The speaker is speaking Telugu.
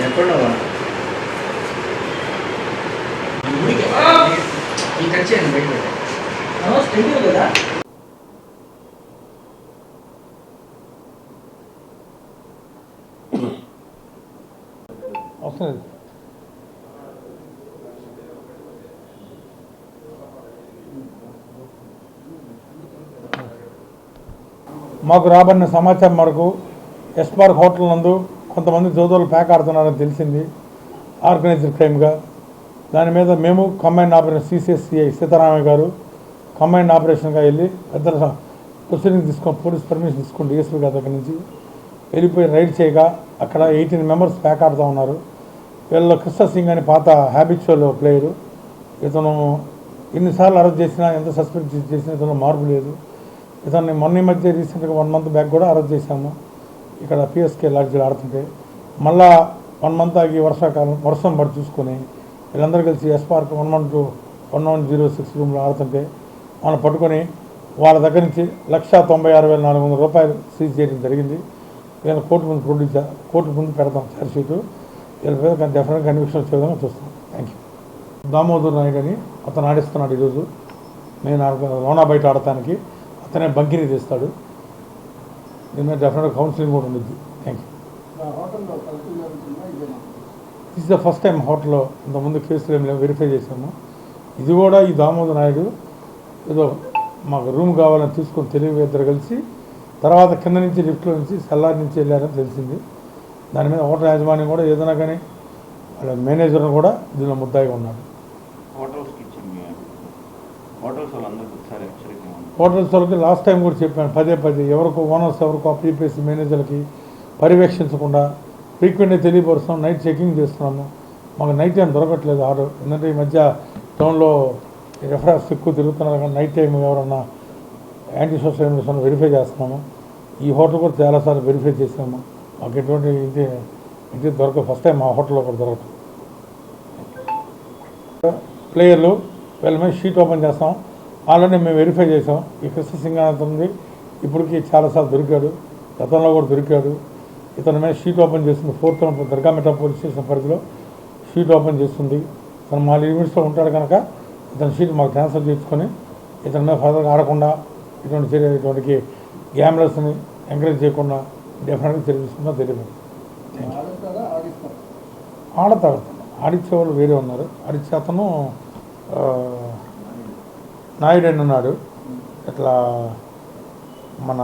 ఎక్కడున్నావా ఇంకా కట్ చేయండి బయట పెట్టండి. కదా వస్తుంది మాకు రాబడిన సమాచారం మేరకు ఎస్పార్క్ హోటల్ నందు కొంతమంది జోదోలు ప్యాక్ ఆడుతున్నారని తెలిసింది. ఆర్గనైజ్డ్ క్రైమ్గా. దాని మీద మేము కంబైన్ ఆపరేషన్ సిసిఎస్సిఐ సీతారామయ్య గారు కంబైన్ ఆపరేషన్గా వెళ్ళి పెద్దల ప్రొసీడింగ్ తీసుకొని పోలీస్ పర్మిషన్ తీసుకుని డిఎస్పీ గారి దగ్గర నుంచి వెళ్ళిపోయి రైడ్ చేయగా అక్కడ ఎయిటీన్ మెంబర్స్ ప్యాక్ ఆడుతూ ఉన్నారు. వీళ్ళలో కృష్ణ సింగ్ అని పాత హ్యాబిచువల్ ప్లేయరు ఇతను ఎన్నిసార్లు అరెస్ట్ చేసినా ఎంత సస్పెండ్ చేసినా ఇతను మార్పు లేదు. ఇతన్ని మొన్న ఈ మధ్య రీసెంట్గా వన్ మంత్ బ్యాక్ కూడా అరెస్ట్ చేశాము. ఇక్కడ పిఎస్కే లాడ్జ్లో ఆడుతుంటే. మళ్ళా వన్ మంత్ ఆగి వర్షాకాలం వర్షం పడి చూసుకొని వీళ్ళందరూ కలిసి S park one one two one one zero six రూమ్లో ఆడుతుంటే మనం పట్టుకొని వాళ్ళ దగ్గర నుంచి లక్ష తొంభై ఆరు వేల నాలుగు వందల రూపాయలు సీజ్ చేయడం జరిగింది. వీళ్ళ కోర్టు ముందు ప్రొడ్యూస్ కోర్టు ముందు పెడతాం ఛార్జ్ షీటు వీళ్ళ మీద డెఫినెట్ కన్విక్షన్ వచ్చే విధంగా చూస్తాం. థ్యాంక్ యూ దామోదర్ నాయుడు అని అతను ఆడిస్తున్నాడు ఈరోజు. నేను లోనా బయట ఆడటానికి అతనే బంకిని తీస్తాడు. మీద డెఫినెట్ కౌన్సిలింగ్ కూడా ఉండిద్ది. Thank you this the first time హోటల్లో ఇంతకుముందు కేసులు ఏమి లేవు వెరిఫై చేసాము ఇది కూడా ఈ దామోదర్ నాయుడు ఏదో మాకు రూమ్ కావాలని తీసుకొని తెలివి ఇద్దరు కలిసి తర్వాత కింద నుంచి లిఫ్ట్లో నుంచి సెల్లార్ నుంచి వెళ్ళారని తెలిసింది. దాని మీద హోటల్ యాజమాన్యం కూడా ఏదైనా కానీ వాళ్ళ మేనేజర్ కూడా దీనిలో ముద్దాయిగా ఉన్నాడు. హోటల్స్ వాళ్ళకి లాస్ట్ టైం కూడా చెప్పాను పదే పదే ఎవరికో ఓనర్స్ ఎవరికో ప్రీపేసి మేనేజర్లకి పర్యవేక్షించకుండా ఫ్రీక్వెంట్గా తెలియపరుస్తున్నాం నైట్ చెకింగ్ చేస్తున్నాము. మాకు నైట్ టైం దొరకట్లేదు ఆర్డర్. ఎందుకంటే ఈ మధ్య టౌన్లో రెఫరెన్స్ ఎక్కువ తిరుగుతున్నారు కానీ నైట్ టైం ఎవరన్నా యాంటీ సోషల్ వెరిఫై చేస్తున్నాము. ఈ హోటల్ కూడా చాలాసార్లు వెరిఫై చేసాము మాకు ఎటువంటి ఇది ఇది దొరక ఫస్ట్ టైం మా హోటల్లో కూడా దొరకదు. ప్లేయర్లు వీళ్ళ మీద షీట్ ఓపెన్ చేస్తాం. ఆల్రెడీ మేము వెరిఫై చేసాం ఈ కృష్ణ సింగానంత ఉంది. ఇప్పటికి చాలాసార్లు దొరికాడు. గతంలో కూడా దొరికాడు. ఇతని మీద షీట్ ఓపెన్ చేస్తుంది ఫోర్త్ దర్గామెట పోలీస్ స్టేషన్ పరిధిలో షీట్ ఓపెన్ చేస్తుంది. తను మా లిమిట్స్లో ఉంటాడు కనుక ఇతని షీట్ మాకు ట్రాన్స్ఫర్ చేసుకొని ఇతని మీద ఫర్దర్గా ఆడకుండా ఇటువంటి చర్య ఇటువంటి గ్యామ్లర్స్ని ఎంకరేజ్ చేయకుండా డెఫినెట్గా తెలియజేసుకుంటా తెలియదు ఆడుతారా ఆడిస్తారు? ఆడతాడు ఆడిచ్చే వాళ్ళు వేరే ఉన్నారు. ఆడిచ్చే అతను నాయుడు అని ఉన్నాడు ఇట్లా మన